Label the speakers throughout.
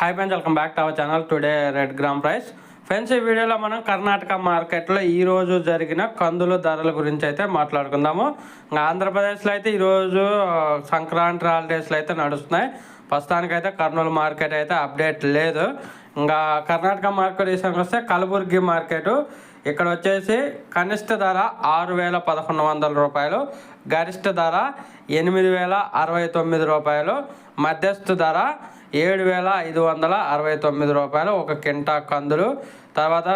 Speaker 1: Hi friends welcome back to our channel today red gram price friends ఈ వీడియోలో మనం కర్ణాటక మార్కెట్లో ఈరోజు జరిగిన కందుల ధరల గురించి అయితే మాట్లాడుకుందాము. ఇంకా ఆంధ్రప్రదేశ్లో అయితే ఈరోజు సంక్రాంతి హాలిడేస్లో అయితే నడుస్తున్నాయి. ప్రస్తుతానికైతే కర్నూలు మార్కెట్ అయితే అప్డేట్ లేదు. ఇంకా కర్ణాటక మార్కెట్ విషయానికి వస్తే కలబుర్గి మార్కెట్. ఇక్కడ వచ్చేసి కనిష్ట ధర ఆరు వేల పదకొండు వందల రూపాయలు గరిష్ట ధర ఎనిమిది వేల అరవై తొమ్మిది రూపాయలు మధ్యస్థ ధర ఏడు వేల ఐదు వందల అరవై తొమ్మిది రూపాయలు ఒక కింటా కందులు. తర్వాత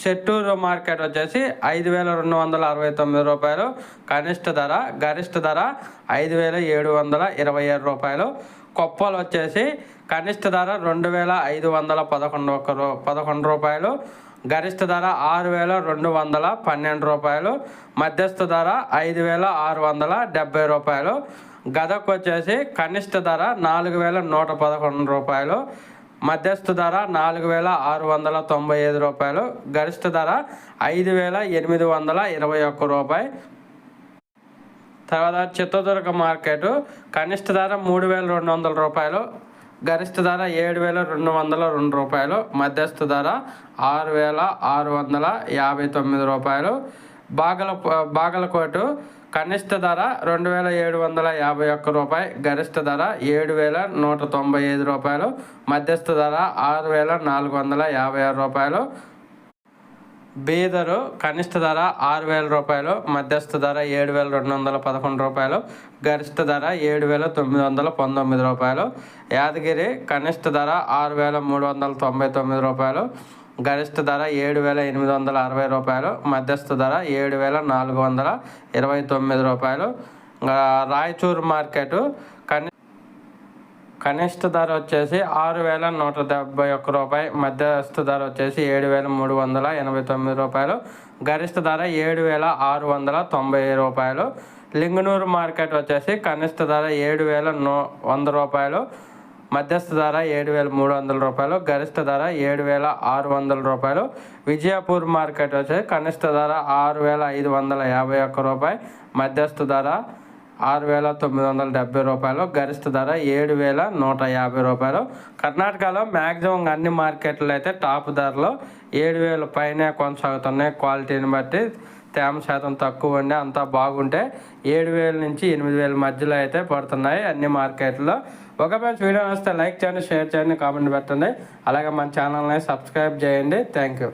Speaker 1: చెట్టూరు మార్కెట్ వచ్చేసి ఐదు వేల రెండు వందల అరవై తొమ్మిది రూపాయలు. కనిష్ట ధర గరిష్ట ధర ఐదు వేల ఏడు వందల ఇరవై ఏడు రూపాయలు. కొప్పలు వచ్చేసి కనిష్ట ధర రెండు వేల ఐదు వందల పదకొండు ఒక రూ పదకొండు రూపాయలు. గరిష్ట ధర ఆరు వేల రెండు వందల పన్నెండు రూపాయలు. మధ్యస్థ ధర ఐదు వేల ఆరు వందల డెబ్బై రూపాయలు. గదకు వచ్చేసి కనిష్ట ధర నాలుగు వేల నూట పదకొండు రూపాయలు మధ్యస్థ ధర నాలుగు వేల ఆరు వందల తొంభై ఐదు రూపాయలు గరిష్ట ధర ఐదు వేల ఎనిమిది వందల ఇరవై ఒక్క రూపాయి. తర్వాత చిత్తదుర్గ మార్కెట్ కనిష్ట ధర మూడు వేల రెండు వందల రూపాయలు గరిష్ట ధర ఏడు వేల రెండు వందల రెండు రూపాయలు మధ్యస్థ ధర ఆరు వేల ఆరు వందల యాభై తొమ్మిది రూపాయలు. బాగల బాగలకోటు కనిష్ట ధర రెండు వేల ఏడు వందల యాభై ఒక్క రూపాయి గరిష్ట ధర ఏడు వేల నూట తొంభై ఐదు రూపాయలు మధ్యస్థ ధర ఆరు వేల నాలుగు వందల యాభై ఆరు రూపాయలు. బీదరు కనిష్ట ధర ఆరు వేల రూపాయలు మధ్యస్థ ధర ఏడు వేల రెండు వందల పదకొండు రూపాయలు గరిష్ట ధర ఏడు వేల తొమ్మిది వందల పంతొమ్మిది రూపాయలు. యాదగిరి కనిష్ట ధర ఆరు వేల మూడు వందల తొంభై తొమ్మిది రూపాయలు గరిష్ట ధర ఏడు వేల ఎనిమిది వందల అరవై రూపాయలు మధ్యస్థ ధర ఏడు వేల నాలుగు వందల ఇరవై తొమ్మిది రూపాయలు. రాయచూరు మార్కెట్ కని కనిష్ట ధర వచ్చేసి ఆరు వేల నూట డెబ్బై ఒక్క రూపాయి మధ్యస్థ ధర వచ్చేసి ఏడు వేల మూడు వందల ఎనభై తొమ్మిది రూపాయలు. గరిష్ట ధర ఏడు వేల ఆరు వందల తొంభై రూపాయలు. లింగనూరు మార్కెట్ వచ్చేసి కనిష్ట ధర ఏడు వేల నూ వంద రూపాయలు. మధ్యస్థ ధర ఏడు వేల మూడు వందల రూపాయలు గరిష్ట ధర ఏడు వేల ఆరు వందల రూపాయలు. విజయపూర్ మార్కెట్ వచ్చి కనిష్ట ధర ఆరు వేల ఐదు వందల యాభై ఒక్క రూపాయి మధ్యస్థ ధర ఆరు వేల తొమ్మిది వందల డెబ్బై రూపాయలు గరిష్ట ధర ఏడు వేల నూట యాభై రూపాయలు. కర్ణాటకలో మ్యాక్సిమం అన్ని మార్కెట్లు అయితే టాప్ ధరలో ఏడు వేల పైనే కొనసాగుతున్నాయి. క్వాలిటీని బట్టి తేమ శాతం తక్కువ ఉండి అంతా బాగుంటే ఏడు వేల నుంచి ఎనిమిది వేల మధ్యలో అయితే పడుతున్నాయి అన్ని మార్కెట్లో. ఒక మంచి వీడియో వస్తే లైక్ చేయండి షేర్ చేయండి కామెంట్ పెట్టండి. అలాగే మన ఛానల్ని సబ్స్క్రైబ్ చేయండి. Thank you.